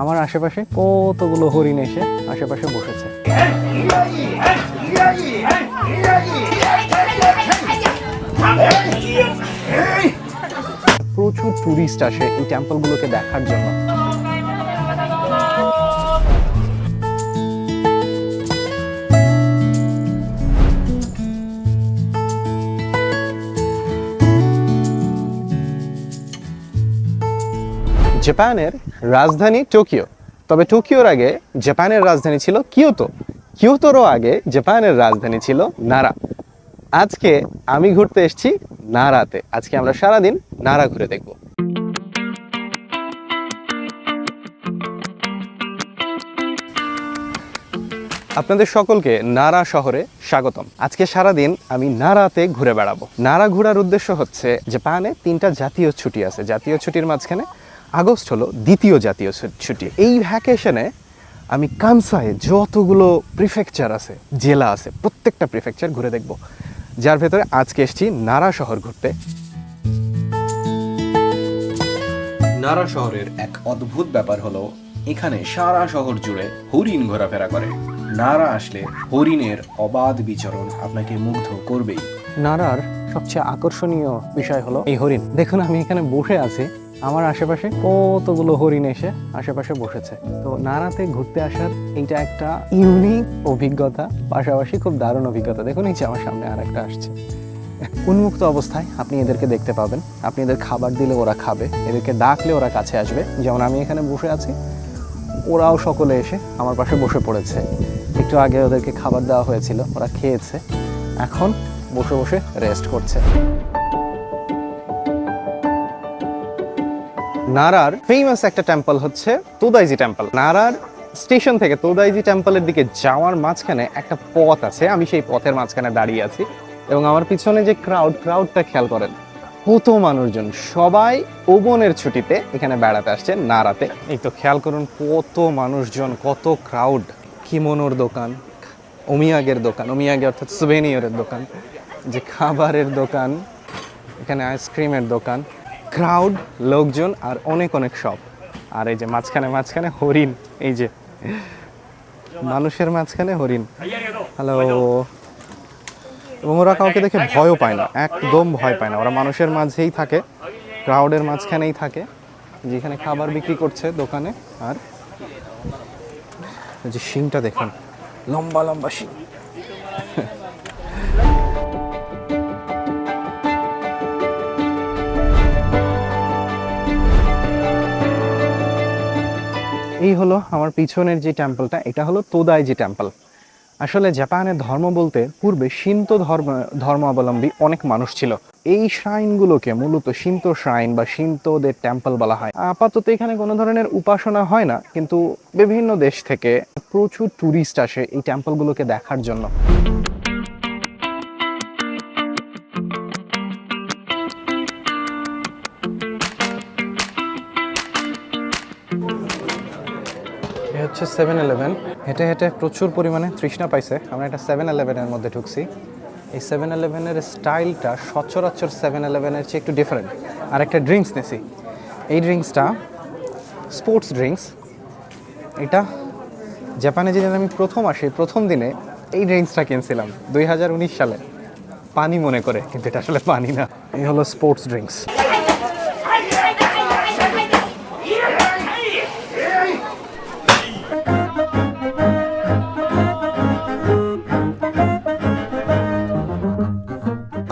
আমার আশেপাশে কতগুলো হরিণ এসে আশেপাশে বসেছে। প্রচুর টুরিস্ট আসে এই টেম্পলগুলোকে দেখার জন্য। জাপানের রাজধানী টোকিও। তবে টোকিওর আগে জাপানের রাজধানী ছিল কিয়োতো। কিয়োতোরও আগে জাপানের রাজধানী ছিল নারা। আজকে আমি ঘুরতে এসেছি নারাতে। আজকে আমরা সারাদিন নারা ঘুরে দেখব। আপনাদের সকলকে নারা শহরে স্বাগতম। আজকে সারাদিন আমি নারাতে ঘুরে বেড়াবো। নারা ঘোরার উদ্দেশ্য হচ্ছে জাপানে তিনটা জাতীয় ছুটি আছে। জাতীয় ছুটির মাঝখানে আগস্ট হলো দ্বিতীয় জাতীয় ছুটি। এই ভ্যাকেশনে আমি কানসায়ে যতগুলো প্রিফেকচার আছে জেলা আছে প্রত্যেকটা প্রিফেকচার ঘুরে দেখব। যার ভেতরে আজকে এসেছি নারা শহর ঘুরতে। নারা শহরের এক অদ্ভুত ব্যাপার হলো এখানে সারা শহর জুড়ে হরিণ ঘোরাফেরা করে। নারা আসলে হরিণের অবাধ বিচরণ আপনাকে মুগ্ধ করবেই। নারার সবচেয়ে আকর্ষণীয় বিষয় হলো এই হরিণ। দেখুন আমি এখানে বসে আছি। আমার আশেপাশে কতগুলো হরিণ এসে আশেপাশে বসেছে। তো নারাতে ঘুরতে আসার এইটা একটা ইউনিক অভিজ্ঞতা, পাশাপাশি খুব দারুণ অভিজ্ঞতা। দেখুন, এই যে আমার সামনে আর একটা আসছে। উন্মুক্ত অবস্থায় আপনি এদেরকে দেখতে পাবেন। আপনি এদের খাবার দিলে ওরা খাবে, এদেরকে ডাকলে ওরা কাছে আসবে। যেমন আমি এখানে বসে আছি, ওরাও সকলে এসে আমার পাশে বসে পড়েছে। একটু আগে ওদেরকে খাবার দেওয়া হয়েছিল, ওরা খেয়েছে। এখন বসে বসে রেস্ট করছে। নারার ফেমাস একটা টেম্পল হচ্ছে তোদাইজি টেম্পল নারার স্টেশন থেকে তোদাইজি টেম্পলের দিকে যাওয়ার মাঝখানে একটা পথ আছে। আমি সেই পথের মাঝখানে দাঁড়িয়ে আছি এবং আমার পিছনে যে ক্রাউড ক্রাউডটা খেয়াল করেন, কত মানুষজন। সবাই ওবনের ছুটিতে এখানে বেড়াতে আসছে নারাতে। এই তো খেয়াল করুন, কত মানুষজন, কত ক্রাউড কিমোনোর দোকান, ওমিয়াগের দোকান, ওমিয়াগে অর্থাৎ সুভেনিয়রের দোকান, যে খাবারের দোকান, এখানে আইসক্রিমের দোকান। ক্রাউড লোকজন আর অনেক অনেক শপ আর এই যে মাঝখানে মাঝখানে হরিণ, এই যে মানুষের মাঝখানে হরিণ। হ্যালো এবং ওরা কাউকে দেখে ভয়ও পায় না, একদম ভয় পায় না। ওরা মানুষের মাঝেই থাকে ক্রাউডের মাঝখানেই থাকে। যেখানে খাবার বিক্রি করছে দোকানে, আর যে শিংটা দেখুন, লম্বা লম্বা শিং। এই হলো আমার পিছনের যে টেম্পলটা এটা হলো তোদাইজি টেম্পল আসলে জাপানের ধর্ম বলতে পূর্বে শিন্ত ধর্ম, ধর্মাবলম্বী অনেক মানুষ ছিল। এই শ্রাইনগুলোকে মূলত শিন্ত শ্রাইন বা শিন্তদের টেম্পল বলা হয়। আপাতত এখানে কোনো ধরনের উপাসনা হয় না, কিন্তু বিভিন্ন দেশ থেকে প্রচুর ট্যুরিস্ট আসে এই টেম্পলগুলোকে দেখার জন্য। হচ্ছে সেভেন ইলেভেন হেঁটে হেঁটে প্রচুর পরিমাণে তৃষ্ণা পাইছে। আমরা একটা সেভেন ইলেভেনের মধ্যে ঢুকছি। এই সেভেন ইলেভেনের স্টাইলটা সচরাচর সেভেন ইলেভেনের চেয়ে একটু ডিফারেন্ট আর একটা ড্রিঙ্কস নিছি। এই ড্রিঙ্কসটা স্পোর্টস ড্রিঙ্কস এটা জাপানে যেদিন আমি প্রথম আসি, প্রথম দিনে এই ড্রিঙ্কসটা কিনছিলাম, দুই হাজার উনিশ সালে। পানি মনে করে, কিন্তু এটা আসলে পানি না। এই হলো স্পোর্টস ড্রিঙ্কস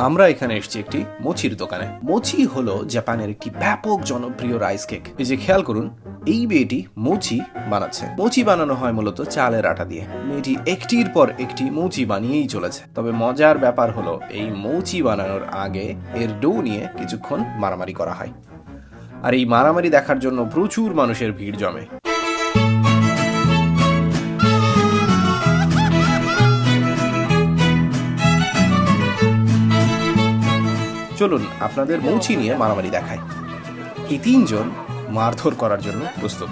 আমরা এখানে এসেছি একটি মোচির দোকানে। মোচি হলো জাপানের একটি ব্যাপক জনপ্রিয় রাইস কেক। এই যে খেয়াল করুন, এই মেয়েটি মোচি বানাচ্ছে। মোচি বানানো হয় মূলত চালের আটা দিয়ে। মেয়েটি একটির পর একটি মোচি বানিয়েই চলেছে। তবে মজার ব্যাপার হলো, এই মোচি বানানোর আগে এর ডো নিয়ে কিছুক্ষণ মারামারি করা হয়। আর এই মারামারি দেখার জন্য প্রচুর মানুষের ভিড় জমে। চলুন আপনাদের মৌচি নিয়ে মারামারি দেখায়। এই তিনজন মারধর করার জন্য প্রস্তুত।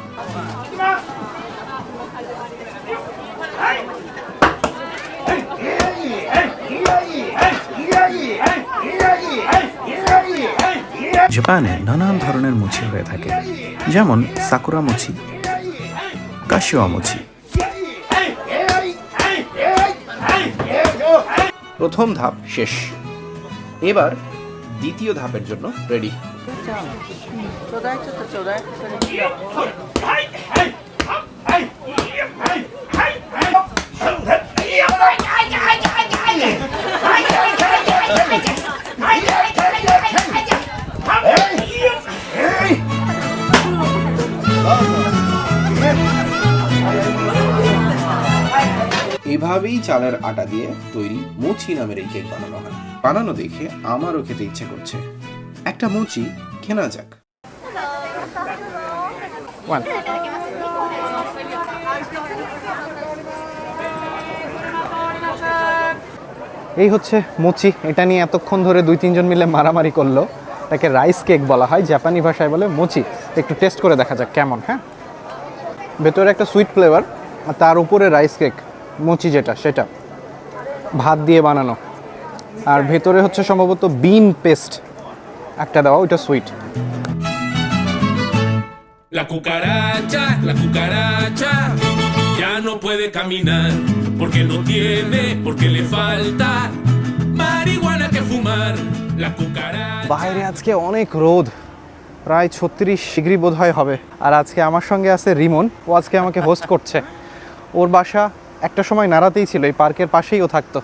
জাপানে নানান ধরনের মুচি হয়ে থাকে। যেমন সাকুরা মুচি, কাশিওয়া মোচি। প্রথম ধাপ শেষ। এবার দ্বিতীয় ধাপের জন্য রেডি। এভাবেই চালের আটা দিয়ে তৈরি মুচি নামের এই কেক বানানো হয়। বানানো দেখে আমারও খেতে ইচ্ছে করছে। একটা মুচি কেনা যাক। এই হচ্ছে মুচি। এটা নিয়ে এতক্ষণ ধরে দুই, তিনজন মিলে মারামারি করল। তাকে রাইস কেক বলা হয়, জাপানি ভাষায় বলে মুচি। একটু টেস্ট করে দেখা যাক কেমন হ্যাঁ? ভেতরে একটা সুইট ফ্লেভার, আর তার উপরে রাইস কেক, মুচি যেটা, সেটা। ভাত দিয়ে বানানো। আর ভেতরে হচ্ছে সম্ভবত বিন পেস্ট একটা দেওয়া ওইটা sweet La cucaracha, la cucaracha ya no puede caminar porque no tiene, porque le falta marihuana que fumar. La cucaracha. বাইরে আজকে অনেক রোদ প্রায় ছত্রিশ ডিগ্রি বোধ হয় হবে আর আজকে আমার সঙ্গে আছে রিমন ও আজকে আমাকে হোস্ট করছে ওর বাসা একটা সময় নাড়াতেই ছিল এই পার্কের পাশেই ও থাকতো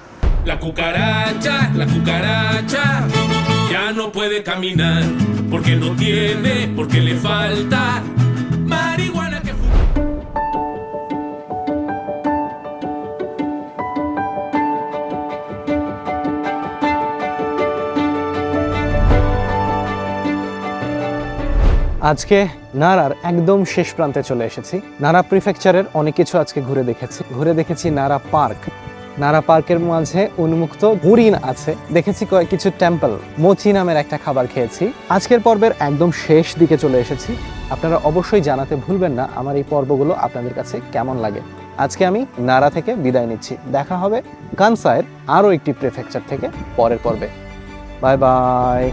La cucaracha, la cucaracha ya no puede caminar porque no tiene, porque le falta marihuana que fumar. আজকে নারার একদম শেষ প্রান্তে চলে এসেছি নারা প্রিফেকচারের অনেক কিছু আজকে ঘুরে দেখেছি ঘুরে দেখেছি নারা পার্ক নারা পার্কের মাঝে উন্মুক্ত হরিণ আছে। দেখেছি কিছু টেম্পল মোচি নামের একটা খাবার খেয়েছি। আজকের পর্বের একদম শেষ দিকে চলে এসেছি। আপনারা অবশ্যই জানাতে ভুলবেন না আমার এই পর্বগুলো আপনাদের কাছে কেমন লাগে। আজকে আমি নারা থেকে বিদায় নিচ্ছি। দেখা হবে কানসায়ের আরও একটি প্রিফেকচার থেকে পরের পর্বে। Bye bye.